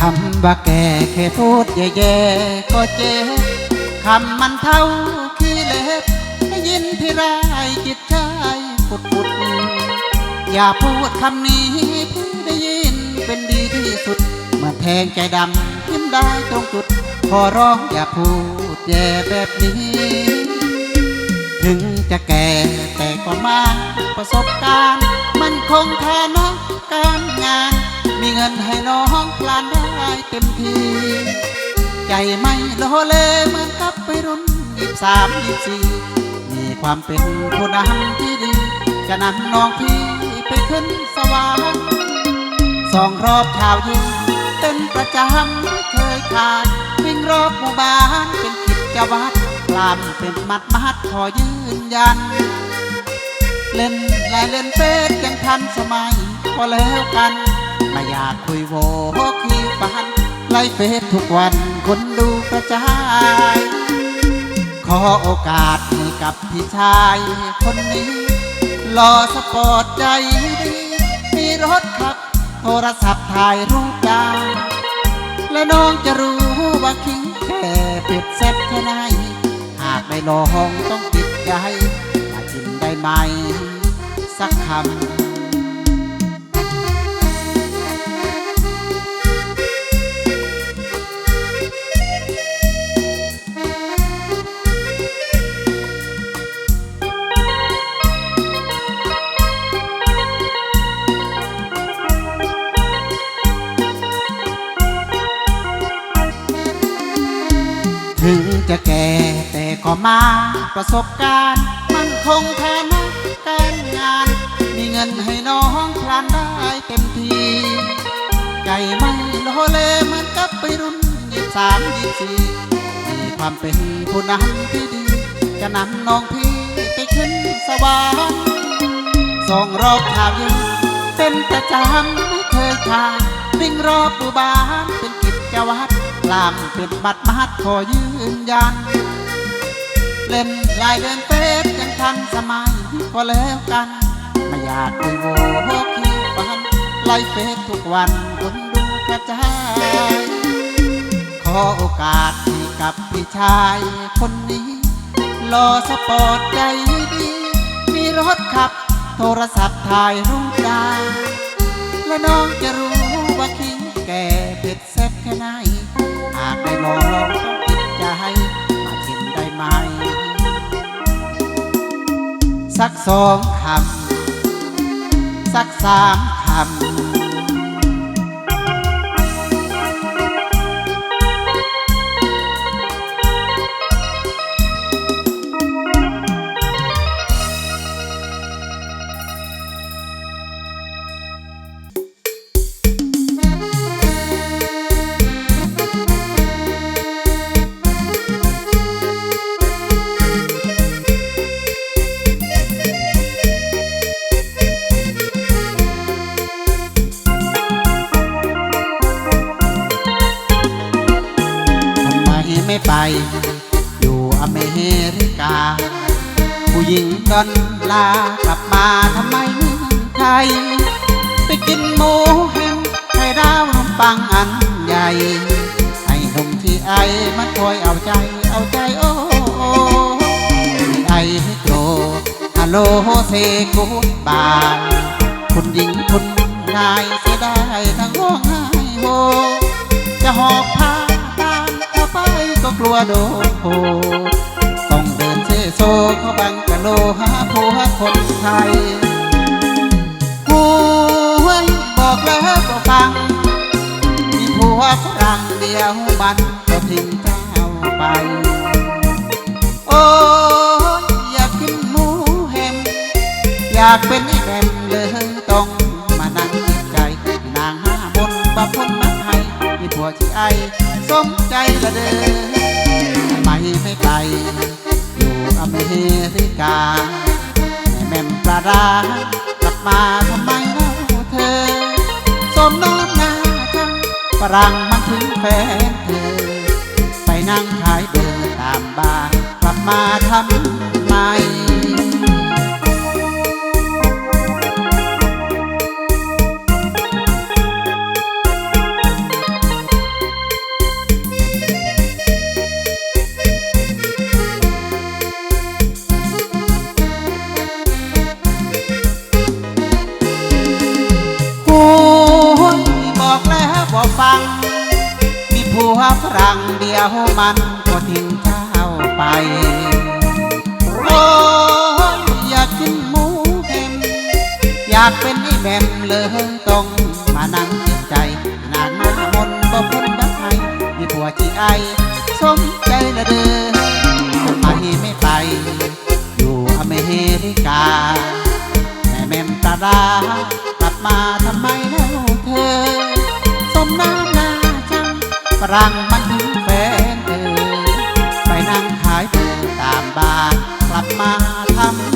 คำว่าแก่แค่พูดแย่ๆก็เจ็บคำมันเท่าขี้เล็บ ได้ยินที่ไรจิตใจปุดปุดอย่าพูดคำนี้พี่ได้ยินเป็นดีที่สุดเมื่อแทงใจดำยิ้มได้ตรงจุด ขอร้องอย่าพูดแย่แบบนี้ ถึงจะแก่แต่ก็มาประสบการณ์ มันคงฐานะการงาน มีเงินให้น้องพลานได้เต็มทีใจไม่โลเลเหมือนกับไปรุ่นยี่สามยี่สี่ ความเป็นผู้นำที่ดี จะนำน้องพี่ไปขึ้นสวรรค์สองรอบเช้าเย็นเป็นประจำไม่เคยขาดวิ่งรอบหมู่บ้านเป็นกิจวัตรกลามเป็นมัดมัดขอยืนยัน เล่นไลายเล่นเฟซยังทันสมัยก็แล้วกันไม่อยากคุยโวคีฟันไล่เฟซทุกวันคนดูกระจาย ขอโอกาสให้กับพี่ชายคนนี้รอสปอร์ตใจดี มีรถขับ โทรศัพท์ถ่ายรูปได้และน้องจะรู้ว่าคิงแค่เผ็ดแซ่บแค่ไหน หากได้ลองต้องติดใจมาชิมได้ไหม สักคำ ประสบการณ์ มันคงฐานะการงาน มีเงินให้น้องพลานได้เต็มที ใจไม่โลเลเหมือนกับไปรุ่นยี่สามยี่สี่มีความเป็นผู้นำที่ดี จะนำน้องพี่ไปขึ้นสวรรค์สองรอบข่าวเย็นเป็นประจำไม่เคยขาดวิ่งรอบหมู่บ้านเป็นกิจวัตรลามเป็นบัตรมัดขอยืนยัน เล่นไลายเล่นเฟซยังทันสมัยก็แล้วกัน ไม่อยากคุยโวคีฟันไลฟ์เฟซทุกวันคนดูกระจาย ขอโอกาสให้กับพี่ชายคนนี้ รอสปอร์ตใจดี มีรถขับ โทรศัพท์ถ่ายรูปได้และน้องจะรู้ว่าคิงแก่เผ็ดแซ่บแค่ไหน หากได้ลองต้องติดใจมาชิมได้ไหม สักสองคำ สักสามคำ ไป อยู่อเมริกา ผู้หญิงดอนลากลับมาทำไมเมืองไทย ไปกินหมูแฮมไข่ดาวขนมปังอันใหญ่ ให้หนุ่มที่ไอมาคอยเอาใจเอาใจโอ้ที่ไอให้โกรฮัลโหลเซกูดบายคุณหญิงคุณนายเสียได้ทั้งร้องไห้โฮจะหอบผ้า ก็กลัวโดนโผต้องเดินเซโซเข้าบังกะโลหาผัวคนไทยหวบอกแล้วก็ฟัง มีผัวฝรั่งเดียวมันก็ทิ้งเจ้าไป โอ้ยอยากกินหมูแฮมอยากเป็นไอแบมเลยต้องมานั่งใจนางห้าบนบาพ้นมา หัวที่ไอสมใจละเด้อทำไมไม่ไปอยู่อเมริกาแม่แม่มปลาดากลับมาทำไมเล่าเธอ สมน้ำหน้าจังฝรั่งมันถึงแฟนเธอ ไปนั่งขายเบอร์ตามบาร์กลับมาทำไม งเดียวมันก็ทิ้งเจ้าไป โอ้ยอยากกินหมูเค็มอยากเป็นไอ้แบมเลยต้องมานั่งจ็บใจนานมามนบ่พ้นบักให้มีผัวจีไอสมใจละเด้อทำไมไม่ไป อยู่อเมริกาแม่แม่มตาดากลับมาทำไมแล้วเธอ สมน้ำหน้าจังฝรั่ง บาร์กลับมาทำ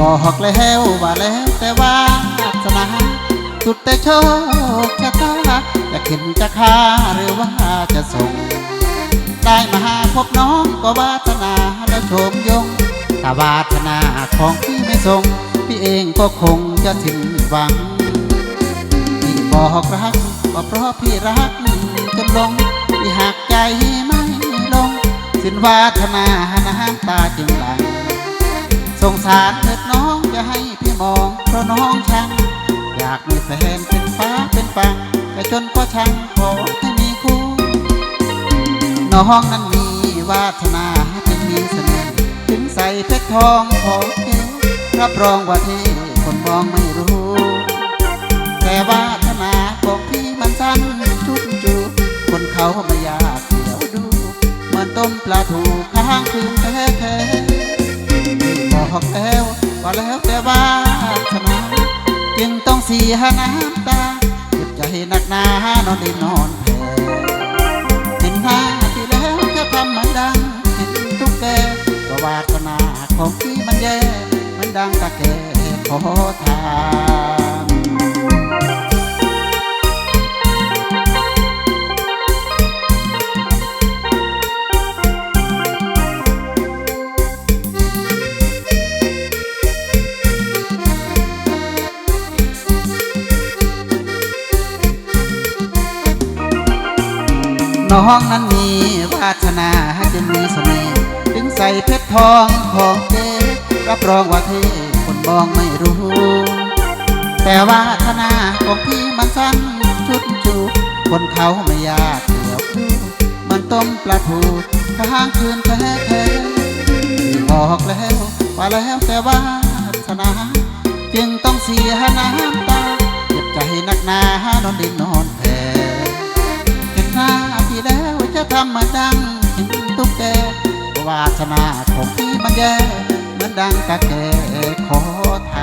บอกแล้วว่าแล้วแต่ว่าสนาสุดแต่โชคชะตาจะเข็นจะคาหรือว่าจะส่ง ได้มาหาพบน้องก็วาสนาแล้วโชมยงถ้าวาสนาของพี่ไม่ส่ง พี่เองก็คงจะสิ้นหวังพี่บอกรักก็เพราะพี่รักจนลงพี่หักใจไม่ลง สิ้นวาสนาน้ำตาจึงหลัง สงสารเถิดน้องจะให้พี่มองเพราะน้องช่างอยากมีแฟนเป็นฟ้าเป็นฟังแต่จนก็ช่างขอให้มีคู่ น้องนั้นมีวาสนาจึงมีเสน่ห์ถึงใส่เพชรทองของเก๋รับรองว่าเท่คนมองไม่รู้ แต่วาสนาของพี่มันสั้นจุดจูคนเขาไม่อยากเดี๋ยวดูเหมือนต้มปลาถูค้างคืนแท้แท้ๆ บอกแล้วว่าแล้วแต่ว่าชนะจึงต้องเสียน้ำตาเจ็บใจหนักหนานอนได้นอนแผ่เห็นหน้าที่แล้วจะทำมันดังเห็นทุกแกก็วาก็นาของที่มันแย่มันดังตะแกขอทาน น้องนั้นมีวาสนาจะมีเสน่ห์ถึงใส่เพชรทองของเจ๊รับรองว่าเท่คนมองไม่รู้ แต่วาสนาของพี่มันสั้นชุดจูคนเขาไม่อยากเกี่ยวคู่มันต้มปลาทูค้างคืนแท้แท้ๆบอกแล้วว่าแล้วแต่วาสนา จึงต้องเสียน้ำตาเจ็บใจนักหนานอนดินนอน แล้วจะทำมาดังเห็นตุ๊กแกวาสนาของพี่มันแย่เหมือนดังกะแกขอท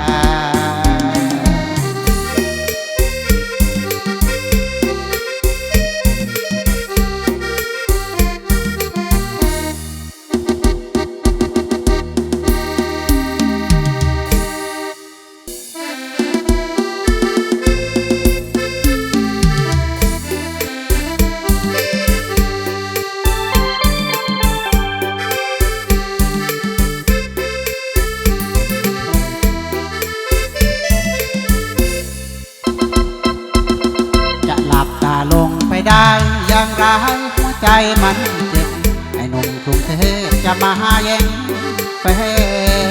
มันเจ็บไอ้หนุ่มกรุงเทพใจจะมาแย่ง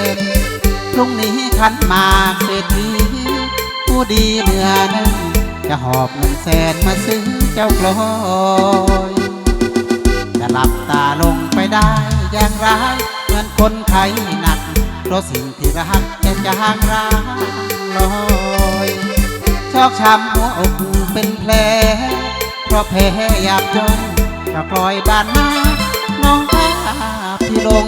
แฟนพรุ่งนี้ขันมาเศรษฐีผู้ดีเหนือนั้นจะหอบเงินแสนมาซื้อเจ้ากลอยจะหลับตาลงไปได้อย่างไรเหมือนคนไข้หนักเพราะสิ่งที่รักจะจางร้างลอยชอกช้ำหัวอกเป็นแผลเพราะแพ้อยากจนจะกลอยบ้านมาน้องพา ลง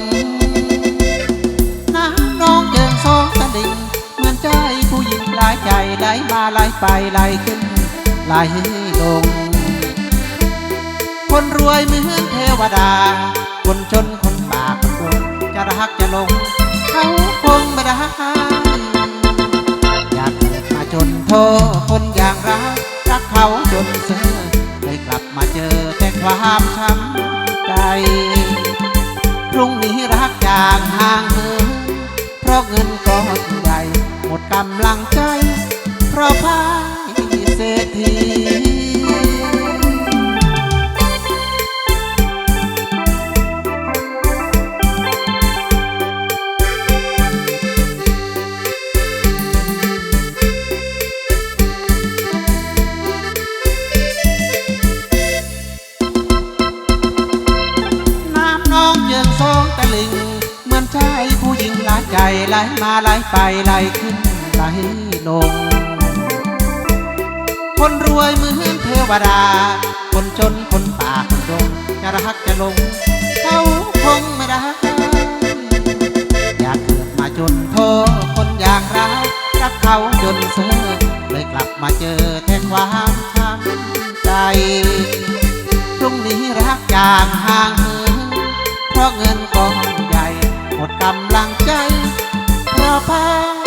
น้ำน้องเจิงสองตะดิ่งเหมือนใจผู้หญิงหลายใจไหลมาไหลไปไหลขึ้นไหลลง คนรวยเหมือนเทวดา คนจนคนบาปคนจะรักจะลง เขาคงไม่ได้อยากเกิดมาจนโทษคนอย่างเรารักเขาจนเสือเลยกลับมาเจอแต่ความช้ำใจ รุ่งนี้รักจางห่างเหินเพราะเงินก้อนใหญ่หมดกำลังใจ เพราะพา ผู้หลใจไหลมาไหลไปไหลขึ้นไหลลง คนรวยเหมือนเทวดา คนจนคนป่าคนดงจะรักจะลงเขาคงไม่ได้ อยากเกิดมาจนโทคนอย่างเรารักเขาจนเสือเลยกลับมาเจอแต่ความช้ำใจพรุ่งนี้รักจางห่างเหินเพราะเงินกอง หมดกำลังใจเพราะพา